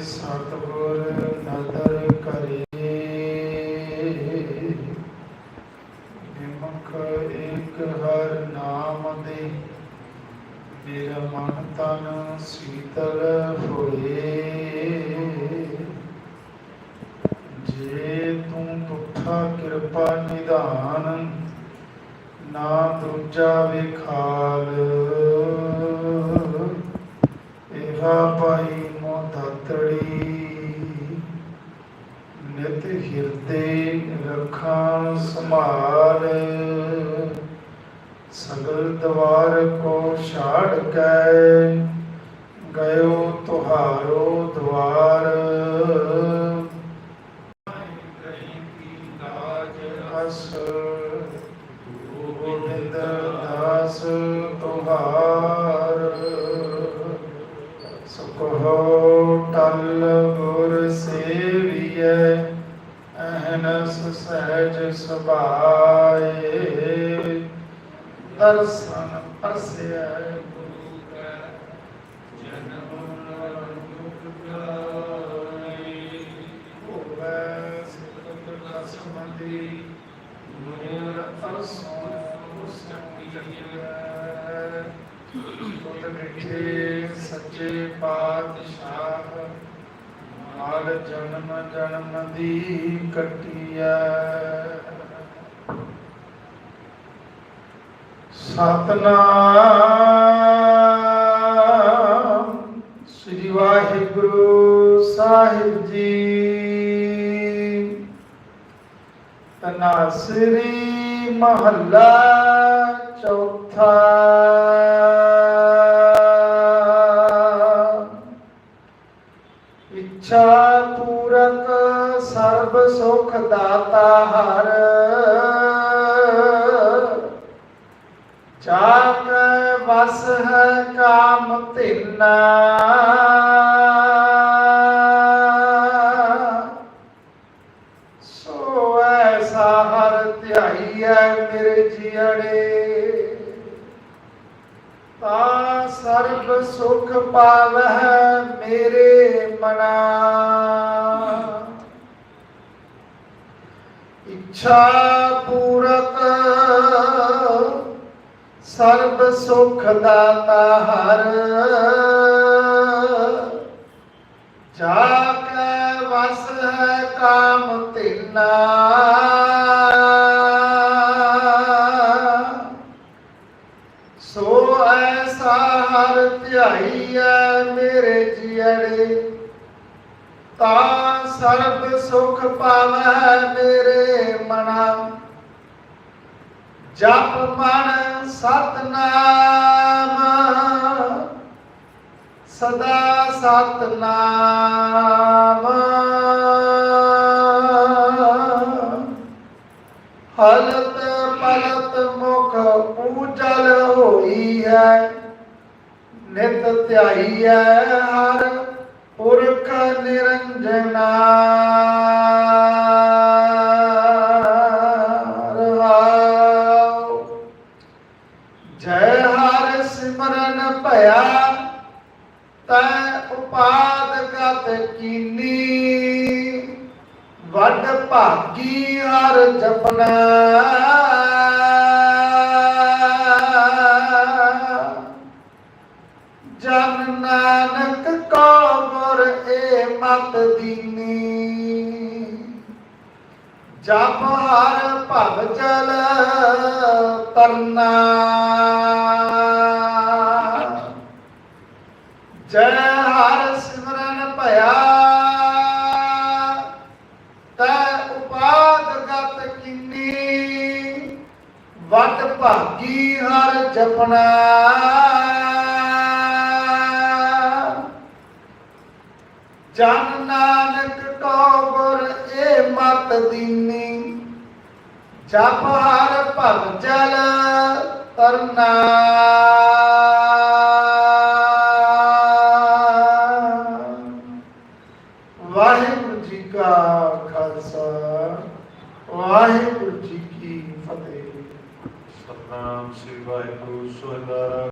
ਸਤਿਗੁਰ ਨਦਰ ਕਰੇ। ਨਿਮਕ ਇੱਕ ਹਰ ਨਾਮ ਦੇ ਮੇਰਾ ਮਨ ਤਨ ਸੀਤਲ ਹੋਏ। ਜੇ ਤੂੰ ਤੁਠਾ ਕਿਰਪਾ ਨਿਧਾਨ, ਨਾ ਦੂਜਾ ਵਿਖਾਲ। ਇਹਾ ਪਾਈ ਤੜੀ ਨਿਤ ਹਿਰਦੇ ਰੱਖਾਂ ਸੰਭਾਲ। ਸਗਲ ਦਵਾਰ ਕੋ ਛਾੜ ਕੇ, ਗਇਓ ਤੁਹਾਰੋ ਦਵਾਰ। ਗੋਬਿੰਦ ਦਾਸ ਤੁਹਾਰ ਸੁਖੋ ਟਲ ਸਹਿਜ ਸੁਭਾਏ ਦਰਸ਼ਨ ਪਰਸਿਐ ਗੁਰੂ ਕੈ ਜਨਮ ਦੁਖ ਗਾਏ ਹੋਵੇ ਸਿੱਧ ਦਸ ਮੰਦੀ ਮੋਰ ਅਰਸੋਂ ਮਿੱਠੇ ਸੱਚੇ ਪਾਤਸ਼ਾਹ ਮਾਲ ਜਨਮ ਜਨਮ ਦੀ ਕਟਿਐ। ਸਤਨਾਮ ਸ੍ਰੀ ਵਾਹਿਗੁਰੂ ਸਾਹਿਬ ਜੀ। ਤਨਾਸਰੀ ਮਹੱਲਾ ਚੌਥਾ। ਇੱਛਾ ਪੂਰਕ ਸਰਬ ਸੁਖ ਦਾਤਾ ਹਰ। ਚਾਕ ਵਸ ਹੈ ਕਾਮ ਤਿੰਨਾ ਸੋ ਐਸਾ ਹਰ ਧਿਆਈਐ ਮੇਰੇ ਜੀੜੇ ਤਾ ਸਰਬ ਸੁਖ ਪਾਵਹਿ ਮੇਰੇ ਮਨਾ। ਇੱਛਾ ਪੂਰਤ ਸਰਬ ਸੁਖ ਦਾਤਾ ਹਰ। ਜਾ ਕੇ ਵਸ ਹੈ ਕਾਮ ਤਿਨਾ। ਸੋ ਐਸਾ ਹਰ ਧਿਆਈਐ ਮੇਰੇ ਜੀੜੇ ਤਾਂ ਸਰਬ ਸੁਖ ਪਾਵੈ ਮੇਰੇ ਮਨਾ। ਜਪ ਮਨ ਸਤਨਾਮ, ਸਦਾ ਸਤਨਾਮ। ਹਲਤ ਪਲਤ ਮੁਖ ਪੂਜਲ ਹੋਈ ਹੈ, ਨਿਤ ਧਿਆਈ ਹੈ ਹਰ ਪੁਰਖ ਨਿਰੰਜਨਾ ਰਹਾਉ ਜੈ ਹਰਿ ਸਿਮਰਨ ਭਇਆ, ਤੈ ਉਪਾਦ ਗਤ ਕੀਨੀ। ਵੱਡ ਭਾਗੀ ਹਰ ਜਪਨਾ। ਮਤ ਦੀਨੀ। ਜਪ ਹਰ ਭਵ ਜਲ ਤਰਨਾ। ਜੈ ਹਰ ਸਿਮਰਨ ਭਇਆ। ਤੈ ਉਪਾਦ ਗਤ ਕਿੰਨੀ। ਵੱਡ ਭਾਗੀ ਹਰ ਜਪਣਾ ਜਨ ਨਾਨਕ ਕੋ ਗੁਰ ਮਤ ਦੀਨੀ। ਜਪ ਹਰ ਭਵ ਜਲ, ਤਰਨਾ। ਵਾਹਿਗੁਰੂ ਜੀ ਕਾ ਖਾਲਸਾ, ਵਾਹਿਗੁਰੂ ਜੀ ਕੀ ਫਤਿਹ। ਸਤਨਾਮ ਸ੍ਰੀ ਵਾਹਿਗੁਰੂ ਸੋਹਣਾ